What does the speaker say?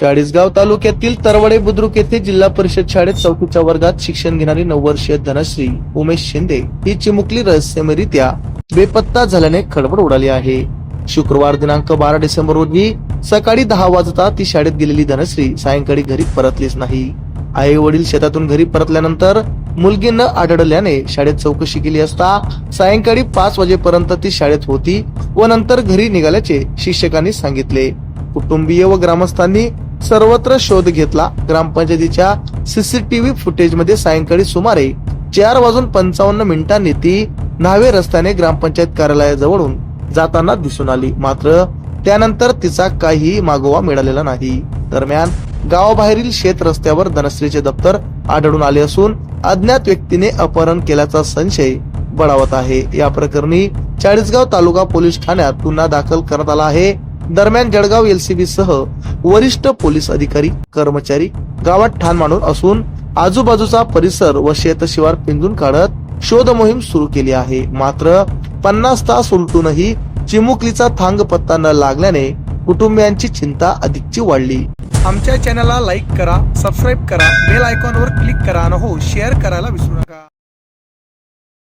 चाळीसगाव तालुक्यातील तरवडे बुद्रुक येथे जिल्हा परिषद शाळेत चौथीच्या वर्गात शिक्षण घेणारी नऊ वर्षीय धनश्री उमेश शिंदे ही चिमुकली रहस्यमयरित्या बेपत्ता झाल्याने खडबड उडाली आहे. शुक्रवार दिनांक बारा डिसेंबर रोजी सकाळी दहा वाजता ती शाळेत गेलेली धनश्री सायंकाळी घरी परतलीच नाही. आई वडील शेतातून घरी परतल्यानंतर मुलगी न आढळल्याने शाळेत चौकशी केली असता सायंकाळी पाच वाजेपर्यंत ती शाळेत होती व नंतर घरी निघाल्याचे शिक्षकांनी सांगितले. कुटुंबीय व ग्रामस्थांनी सर्वत्र शोध घेतला. ग्रामपंचायतीच्या सीसीटीव्ही फुटेजमध्ये सायंकाळी सुमारे चार वाजून पंचावन्न मिनिटांनी ती न्हावे रस्त्याने ग्रामपंचायत कार्यालयाजवळून जाताना दिसून आली. मात्र त्यानंतर तिचा काहीही मागोवा मिळालेला नाही. दरम्यान गावाबाहेरील शेत रस्त्यावर धनश्रीचे दप्तर आढळून आले असून अज्ञात व्यक्तीने अपहरण केल्याचा संशय बळावत आहे. या प्रकरणी चाळीसगाव तालुका पोलीस ठाण्यात गुन्हा दाखल करण्यात आला आहे. दरम्यान जळगाव एलसीबी सह वरिष्ठ पोलीस अधिकारी कर्मचारी गावात ठाण मांडून असून आजूबाजूचा परिसर व शेतशिवार पिंजून काढत शोध मोहीम सुरू केली आहे. मात्र पन्नास तास उलटूनही चिमुकलीचा थांग पत्ता न लागल्याने कुटुंबियांची चिंता अधिकची वाढली. आमच्या चॅनलला लाईक करा सबस्क्राईब करा बेल आयकॉनवर क्लिक करा आणि हो शेअर करायला विसरू नका.